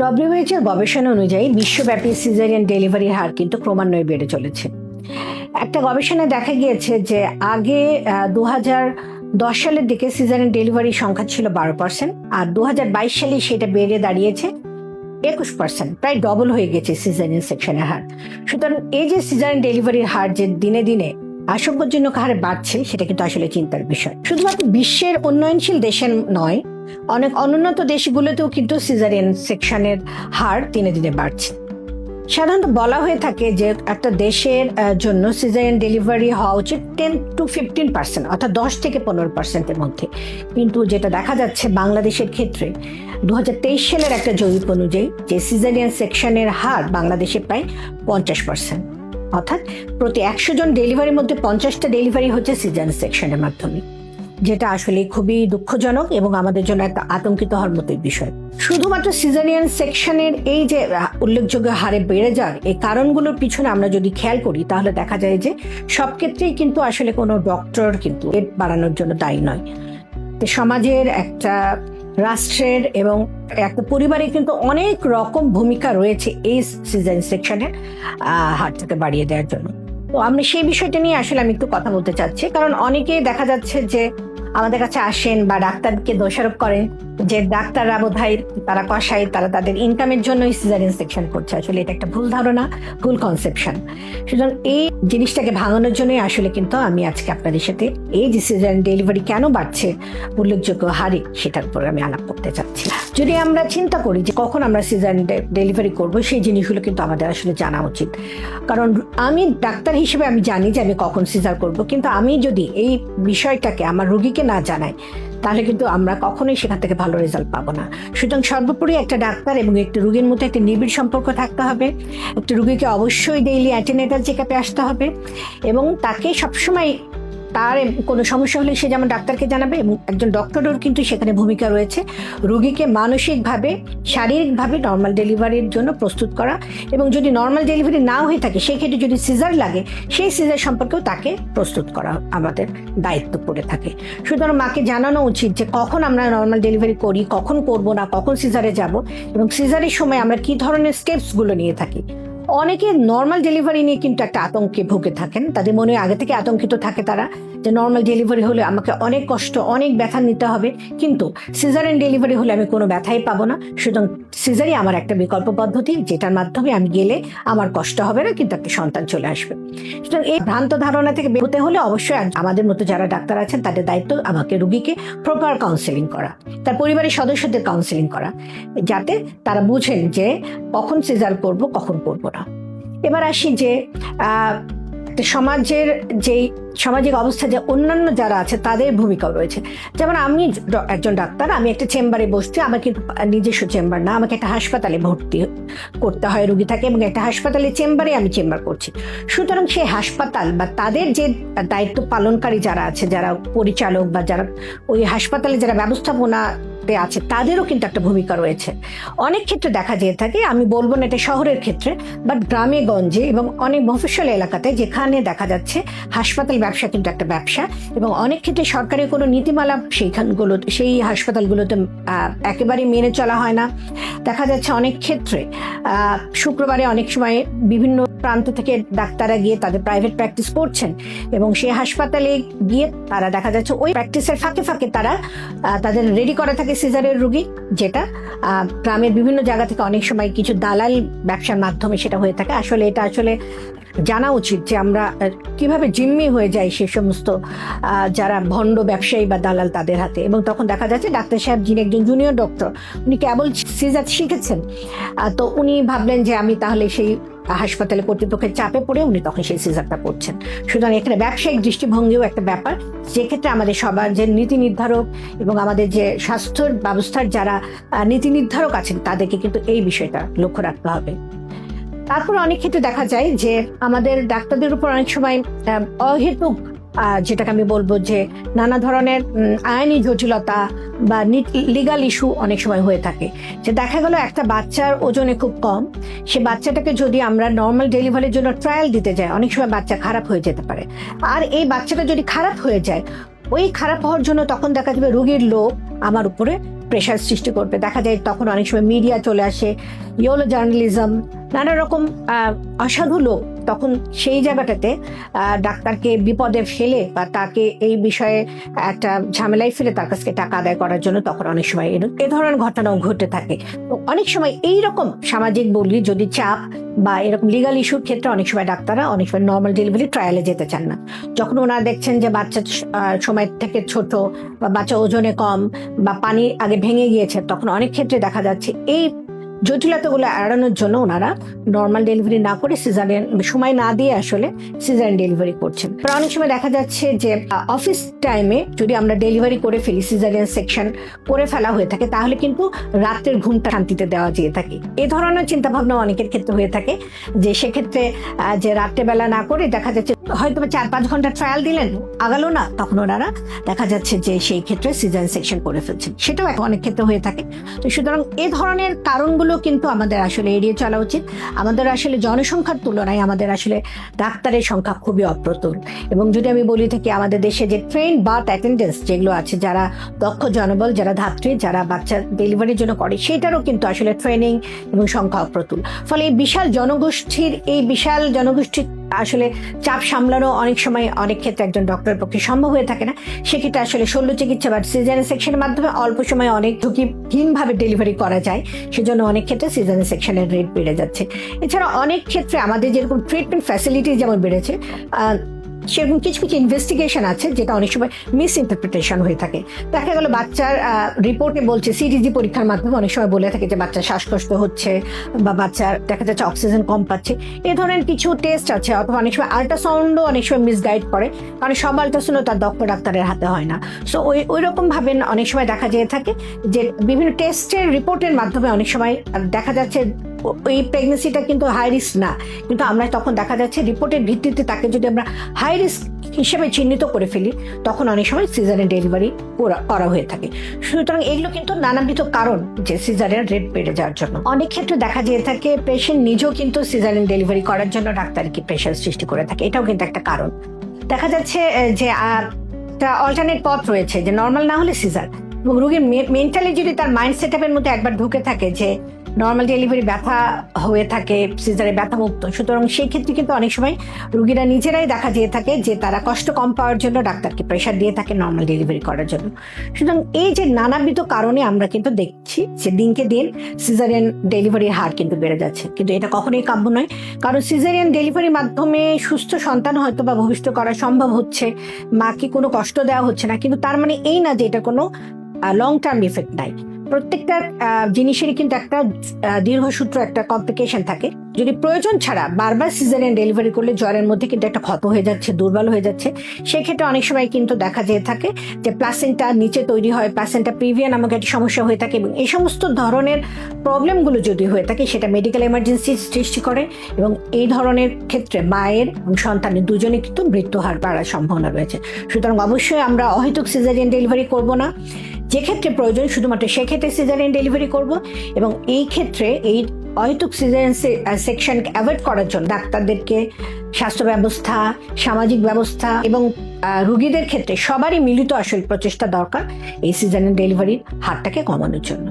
WH এর গবেষণা অনুযায়ী বিশ্বব্যাপী সিজারিয়ান ডেলিভারির হার কিন্তু ক্রমান্বয়ে বেড়ে চলেছে। একটা গবেষণায় দেখা গিয়েছে যে আগে দু দশ সালের দিকে সিজারিয়ান ডেলিভারির সংখ্যা ছিল বারো পার্সেন্ট আর দু বাইশ সালে সেটা বেড়ে দাঁড়িয়েছে একুশ পার্সেন্ট প্রায় ডবল হয়ে গেছে সিজারিয়ান সেকশনের হার। সুতরাং এই যে সিজারিয়ান ডেলিভারির হার যে দিনে দিনে আশঙ্কাজনক হারে বাড়ছে, সেটা কিন্তু আসলে চিন্তার বিষয়। শুধুমাত্র বিশ্বের উন্নয়নশীল দেশে নয় অনেক অনুন্নত দেশগুলোতেও কিন্তু সিজারিয়ান সেকশনের হার দিনে দিনে বাড়ছে। সাধারণত বলা হয়ে থাকে যে একটা দেশের জন্য সিজারিয়ান ডেলিভারি হওয়া উচিত টেন টু ফিফটিন পার্সেন্ট অর্থাৎ দশ থেকে পনেরো পার্সেন্টের মধ্যে। কিন্তু যেটা দেখা যাচ্ছে বাংলাদেশের ক্ষেত্রে দু হাজার তেইশ সালের একটা জরিপ অনুযায়ী যে সিজারিয়ান সেকশনের হার বাংলাদেশে প্রায় পঞ্চাশ পার্সেন্ট অর্থাৎ প্রতি একশো জন ডেলিভারির মধ্যে পঞ্চাশটা ডেলিভারি হচ্ছে সিজারিয়ান সেকশনের মাধ্যমে। যেটা আসলে খুবই দুঃখজনক এবং আমাদের জন্য একটা আতঙ্কিত হওয়ার মতোই বিষয়। শুধুমাত্র সিজারিয়ান সেকশনের এই যে উল্লেখযোগ্য হারে বেড়ে যাওয়ার এই কারণগুলোর পিছনে আমরা যদি খেয়াল করি, তাহলে দেখা যায় যে সব ক্ষেত্রেই কিন্তু আসলে কোনো ডক্টর কিন্তু এর বাড়ানোর জন্য দায়ী নয়। তো সমাজের একটা, রাষ্ট্রের এবং একটা পরিবারে কিন্তু অনেক রকম ভূমিকা রয়েছে এই সিজারিয়ান সেকশনের হারটাকে বাড়িয়ে দেওয়ার জন্য। তো আমি সেই বিষয়টা নিয়ে আসলে আমি একটু কথা বলতে চাচ্ছি, কারণ অনেকেই দেখা যাচ্ছে যে আমাদের কাছে আসেন বা ডাক্তারকে দোষারোপ করেন যে ডাক্তাররা বোধ তারা কষায়, তারা তাদের ইনকামের জন্যই সিজারিয়ান সেকশন করছে। আসলে এটা একটা ভুল ধারণা, ভুল কনসেপশন সুতরাং এই জিনিসটাকে ভাঙানোর জন্যই আসলে কিন্তু আমি আজকে আপনাদের সাথে এই যে সিজারিয়ান ডেলিভারি কেন বাড়ছে, উল্লেখযোগ্য হারে সেটার উপর আমি আলাপ করতে চাচ্ছি। যদি আমরা চিন্তা করি যে কখন আমরা সিজারিয়ান ডেলিভারি করব, সেই জিনিসগুলো কিন্তু আমাদের আসলে জানা উচিত। কারণ আমি ডাক্তার হিসেবে আমি জানি যে আমি কখন সিজার করব, কিন্তু আমি যদি এই বিষয়টাকে, আমার রোগীকে না জানায় তাহলে কিন্তু আমরা কখনোই সেখান থেকে ভালো রেজাল্ট পাবো না। সুতরাং সর্বোপরি একটা ডাক্তার এবং একটি রুগীর মধ্যে একটি নিবিড় সম্পর্ক থাকতে হবে। একটি রুগীকে অবশ্যই ডেইলি অ্যাটেনেটাল চেক আপে আসতে হবে এবং তাকে সবসময় তার কোনো সমস্যা হলে সে যেমন ডাক্তারকে জানাবে এবং একজন ডক্টরের কিন্তু সেখানে ভূমিকা রয়েছে। রোগীকে মানসিকভাবে, শারীরিকভাবে নর্মাল ডেলিভারির জন্য প্রস্তুত করা এবং যদি নর্মাল ডেলিভারি না হয়ে থাকে সেই ক্ষেত্রে যদি সিজার লাগে, সেই সিজার সম্পর্কেও তাকে প্রস্তুত করা আমাদের দায়িত্ব পড়ে থাকে। সুতরাং মাকে জানানো উচিত যে কখন আমরা নর্মাল ডেলিভারি করি, কখন করব না, কখন সিজারে যাব এবং সিজারের সময় আমরা কি ধরনের স্টেপসগুলো নিয়ে থাকি। অনেকে নর্মাল ডেলিভারি নিয়ে কিন্তু একটা আতঙ্কে ভুগে থাকেন। তাদের মনে আগে থেকে আতঙ্কিত থাকে তারা। যে নর্মাল ডেলিভারি হলে আমাকে অনেক কষ্ট, অনেক ব্যথা নিতে হবে, কিন্তু সিজারেন ডেলিভারি হলে আমি কোনো ব্যথাই পাবো না। সুতরাং সিজারই আমার একটা বিকল্প পদ্ধতি, যেটার মাধ্যমে আমি গেলে আমার কষ্ট হবে না, কিন্তু একটা সন্তান চলে আসবে। সুতরাং এই ভ্রান্ত ধারণা থেকে বেরোতে হলে অবশ্যই আমাদের মতো যারা ডাক্তার আছেন, তাদের দায়িত্ব আমাকে রুগীকে প্রপার কাউন্সেলিং করা, তার পরিবারের সদস্যদের কাউন্সেলিং করা, যাতে তারা বুঝেন যে কখন সিজার করব, কখন করব না। এবার আসি যে সমাজের যেই সামাজিক অবস্থা যে অন্যান্য যারা আছে, তাদের ভূমিকাও রয়েছে। যেমন আমি একজন ডাক্তার, আমি একটা চেম্বারে বসছি, আমার কিন্তু নিজস্ব চেম্বার না, আমাকে একটা হাসপাতালে ভর্তি করতে হয়, রুগী থাকে, এবং একটা হাসপাতালে চেম্বারে আমি চেম্বার করছি। সুতরাং সেই হাসপাতাল বা তাদের যে দায়িত্ব পালনকারী যারা আছে, যারা পরিচালক বা যারা ওই হাসপাতালে যারা ব্যবস্থাপনাতে আছে, তাদেরও কিন্তু একটা ভূমিকা রয়েছে। অনেক ক্ষেত্রে দেখা যেয়ে থাকে, আমি বলব না এটা শহরের ক্ষেত্রে বাট গ্রামে গঞ্জে এবং অনেক মফস্বল এলাকাতে যেখানে দেখা যাচ্ছে হাসপাতাল ব্যবসা কিন্তু একটা ব্যবসা এবং অনেক ক্ষেত্রে সরকারি কোনো নীতিমালা সেইখানগুলো, সেই হাসপাতালগুলোতে একেবারে মেনে চলা হয় না। দেখা যাচ্ছে অনেক ক্ষেত্রে শুক্রবারে অনেক সময় বিভিন্ন প্রান্ত থেকে ডাক্তাররা গিয়ে তাদের প্রাইভেট প্র্যাকটিস করছেন এবং সেই হাসপাতালে গিয়ে তারা দেখা যাচ্ছে ওই প্র্যাকটিসের ফাঁকে ফাঁকে তারা তাদের রেডি করা থাকে সিজারের রুগী, যেটা গ্রামের বিভিন্ন জায়গা থেকে অনেক সময় কিছু দালাল ব্যবসার মাধ্যমে সেটা হয়ে থাকে। আসলে এটা আসলে জানা উচিত যে আমরা কীভাবে জিম্মি হয়ে যাই সে সমস্ত যারা ভণ্ড ব্যবসায়ী বা দালাল তাদের হাতে। এবং তখন দেখা যাচ্ছে ডাক্তার সাহেব যিনি একজন জুনিয়র ডক্টর উনি কেবল সিজার শিখেছেন। তো উনি ভাবলেন যে আমি তাহলে সেই হাসপাতালে কর্তৃপক্ষের চাপে পড়ে উনি তখন সেই সিজারটা করছেন। সুতরাং এখানে ব্যবসায়িক দৃষ্টিভঙ্গিও একটা ব্যাপার। যেক্ষেত্রে আমাদের সবার যে নীতি নির্ধারক এবং আমাদের যে স্বাস্থ্য ব্যবস্থার যারা নীতি নির্ধারক আছেন, তাদেরকে কিন্তু এই বিষয়টা লক্ষ্য রাখতে হবে। তারপর অনেক ক্ষেত্রে দেখা যায় যে আমাদের ডাক্তারদের উপর অনেক সময় অহেতুক যেটাকে আমি বলব যে নানা ধরনের আইনি জটিলতা বা লিগাল ইস্যু অনেক সময় হয়ে থাকে। যে দেখা গেল একটা বাচ্চার ওজনে খুব কম, সে বাচ্চাটাকে যদি আমরা নর্মাল ডেলিভারির জন্য ট্রায়াল দিতে যাই, অনেক সময় বাচ্চা খারাপ হয়ে যেতে পারে। আর এই বাচ্চাটা যদি খারাপ হয়ে যায়, ওই খারাপ হওয়ার জন্য তখন দেখা যাবে রোগীর লোক আমার উপরে প্রেশার সৃষ্টি করবে। দেখা যায় তখন অনেক সময় মিডিয়া চলে আসে ইয়োলো জার্নালিজম নানা রকম অসাধু লোক তখন সেই জায়গাটাতে ডাক্তারকে বিপদে ফেলে বা তাকে এই বিষয়ে একটা ঝামেলায় ফেলে তার কাছ টাকা আদায় করার জন্য তখন অনেক সময় এ ধরনের ঘটনাও ঘটে থাকে। অনেক সময় এই রকম সামাজিক বলি, যদি চাপ বা এরকম লিগাল ইস্যুর ক্ষেত্রে অনেক সময় ডাক্তাররা অনেক সময় নর্মাল ডেলিভারি ট্রায়ালে যেতে চান না। যখন ওনারা দেখছেন যে বাচ্চা সময় থেকে ছোট বা বাচ্চা ওজনে কম বা পানি আগে ভেঙে গিয়েছে, তখন অনেক ক্ষেত্রে দেখা যাচ্ছে এই জটিলতাগুলো এড়ানোর জন্য ওনারা নর্মাল ডেলিভারি না করে সিজারিয়ান সময় না দিয়ে আসলে সিজারিয়ান ডেলিভারি করছেন। তো অনেক সময় দেখা যাচ্ছে যে অফিস টাইমে যদি আমরা ডেলিভারি করে ফেলি সিজারিয়ান সেকশন করে ফেলা হয়ে থাকে, তাহলে কিন্তু রাতের ঘুমটা শান্তিতে দেওয়া যেয়ে থাকে। এ ধরনের চিন্তা ভাবনা অনেকের ক্ষেত্রে হয়ে থাকে যে, সেক্ষেত্রে যে রাত্রেবেলা না করে দেখা যাচ্ছে হয়তো চার পাঁচ ঘণ্টা ট্রায়াল দিলেন, আগালো না, তখন ওনারা দেখা যাচ্ছে যে সেই ক্ষেত্রে সিজন সেকশন করে ফেলছেন। সেটাও অনেক ক্ষেত্রে হয়ে থাকে। তো সুতরাং এ ধরনের কারণগুলো কিন্তু আমাদের আসলে এড়িয়ে চলা উচিত। আমাদের আসলে জনসংখ্যার তুলনায় আমাদের আসলে ডাক্তারের সংখ্যা খুবই অপ্রতুল। এবং যদি আমি বলি থাকি, আমাদের দেশে যে ট্রেন বার্থ অ্যাটেন্ডেন্স যেগুলো আছে, যারা দক্ষ জনবল, যারা ধাত্রী, যারা বাচ্চা ডেলিভারির জন্য করে সেটারও কিন্তু আসলে ট্রেনিং এবং সংখ্যা অপ্রতুল। ফলে এই বিশাল জনগোষ্ঠীর, এই বিশাল জনগোষ্ঠীর আসলে চাপ সামলানো অনেক সময় অনেক ক্ষেত্রে একজন ডক্টরের পক্ষে সম্ভব হয়ে থাকে না। সেক্ষেত্রে আসলে শল্য চিকিৎসা বা সিজারের সেকশনের মাধ্যমে অল্প সময়ে অনেক ঝুঁকিহীনভাবে ডেলিভারি করা যায়। সেজন্য অনেক ক্ষেত্রে সিজারের সেকশনের রেট বেড়ে যাচ্ছে। এছাড়া অনেক ক্ষেত্রে আমাদের যেরকম ট্রিটমেন্ট ফ্যাসিলিটি যেমন বেড়েছে সেরকম কিছু কিছু ইনভেস্টিগেশন আছে যেটা অনেক সময় মিস ইন্টারপ্রিটেশন হয়ে থাকে। দেখা গেল বাচ্চার রিপোর্টে বলছে সিটিজি পরীক্ষার মাধ্যমে অনেক সময় বলে থাকে যে বাচ্চার শ্বাসকষ্ট হচ্ছে বা বাচ্চার দেখা যাচ্ছে অক্সিজেন কম পাচ্ছে। এ ধরনের কিছু টেস্ট আছে অথবা অনেক সময় আল্ট্রাসাউন্ডও অনেক সময় মিসগাইড করে, কারণ সব আল্ট্রাসাউন্ডও তার দক্ষ ডাক্তারের হাতে হয় না। সো ওই ওই রকম ভাবে অনেক সময় দেখা যেয়ে থাকে যে বিভিন্ন টেস্টের রিপোর্টের মাধ্যমে অনেক সময় দেখা যাচ্ছে ওই প্রেগনেন্সিটা কিন্তু হাই রিস্ক না। কিন্তু আমরা তখন দেখা যাচ্ছে রিপোর্টের ভিত্তিতে তাকে যদি আমরা হাই রিস্ক হিসেবে চিহ্নিত করে ফেলি, তখন অনেক সময় সিজারের ডেলিভারি করা হয়ে থাকে। সুতরাং এগুলো কিন্তু নানাবিধ কারণ যে সিজারের রেট বেড়ে যাওয়ার জন্য। অনেক ক্ষেত্রে দেখা যেয়ে থাকে পেশেন্ট নিজেও কিন্তু সিজারেন ডেলিভারি করার জন্য ডাক্তারকে প্রেশার সৃষ্টি করে থাকে। এটাও কিন্তু একটা কারণ। দেখা যাচ্ছে যে একটা অল্টারনেট পথ রয়েছে, যে নর্মাল না হলে সিজার এবং রোগীর মেন্টালি যদি তার মাইন্ড সেট আপের মধ্যে একবার ঢুকে থাকে যে নর্মাল ডেলিভারি ব্যথা হয়ে থাকে, সিজারে ব্যথা মুক্ত। সুতরাং সেই ক্ষেত্রে কিন্তু অনেক সময় রুগীরা নিজেরাই দেখা যেয়ে থাকে যে তারা কষ্ট কম পাওয়ার জন্য ডাক্তারকে প্রেশার দিয়ে থাকে নর্মাল ডেলিভারি করার জন্য। সুতরাং এই যে নানাবিধ কারণে আমরা কিন্তু দেখছি যে দিনকে দিন সিজারিয়ান ডেলিভারির হার কিন্তু বেড়ে যাচ্ছে। কিন্তু এটা কখনোই কাম্য নয়। কারণ সিজারিয়ান ডেলিভারির মাধ্যমে সুস্থ সন্তান হয়তো বা ভবিষ্যৎ করা সম্ভব হচ্ছে, মাকে কোনো কষ্ট দেওয়া হচ্ছে না। কিন্তু তার মানে এই না যে এটা কোনো লং টার্ম ইফেক্ট নাই। প্রত্যেকটা জিনিসেরই কিন্তু একটা দীর্ঘসূত্র, একটা কমপ্লিকেশন থাকে। যদি প্রয়োজন ছাড়া বারবার সিজারিয়ান ডেলিভারি করলে জ্বরের মধ্যে কিন্তু একটা ক্ষত হয়ে যাচ্ছে, দুর্বল হয়ে যাচ্ছে, সেক্ষেত্রে অনেক সময় কিন্তু দেখা যেয়ে থাকে যে প্লাসেন্টা নিচে তৈরি হয় প্লাসেন্টা প্রিভিয়া নামক একটি সমস্যা হয়ে থাকে এবং এই সমস্ত ধরনের প্রবলেমগুলো যদি হয়ে থাকে, সেটা মেডিকেল এমার্জেন্সি সৃষ্টি করে এবং এই ধরনের ক্ষেত্রে মায়ের এবং সন্তানের দুজনে কিন্তু মৃত্যু হার বাড়ার সম্ভাবনা রয়েছে। সুতরাং অবশ্যই আমরা অহেতুক সিজারিয়ান ডেলিভারি করব না। যে ক্ষেত্রে প্রয়োজন, শুধুমাত্র সেক্ষেত্রে সিজারিয়ান ডেলিভারি করব এবং এই ক্ষেত্রে এই অহেতুক সিজারিয়ান সেকশন অ্যাভয়েড করার জন্য ডাক্তারদেরকে, স্বাস্থ্য ব্যবস্থা, সামাজিক ব্যবস্থা এবং রুগীদের ক্ষেত্রে সবারই মিলিত আসল প্রচেষ্টা দরকার এই সিজারিয়ান ডেলিভারির হারটাকে কমানোর জন্য।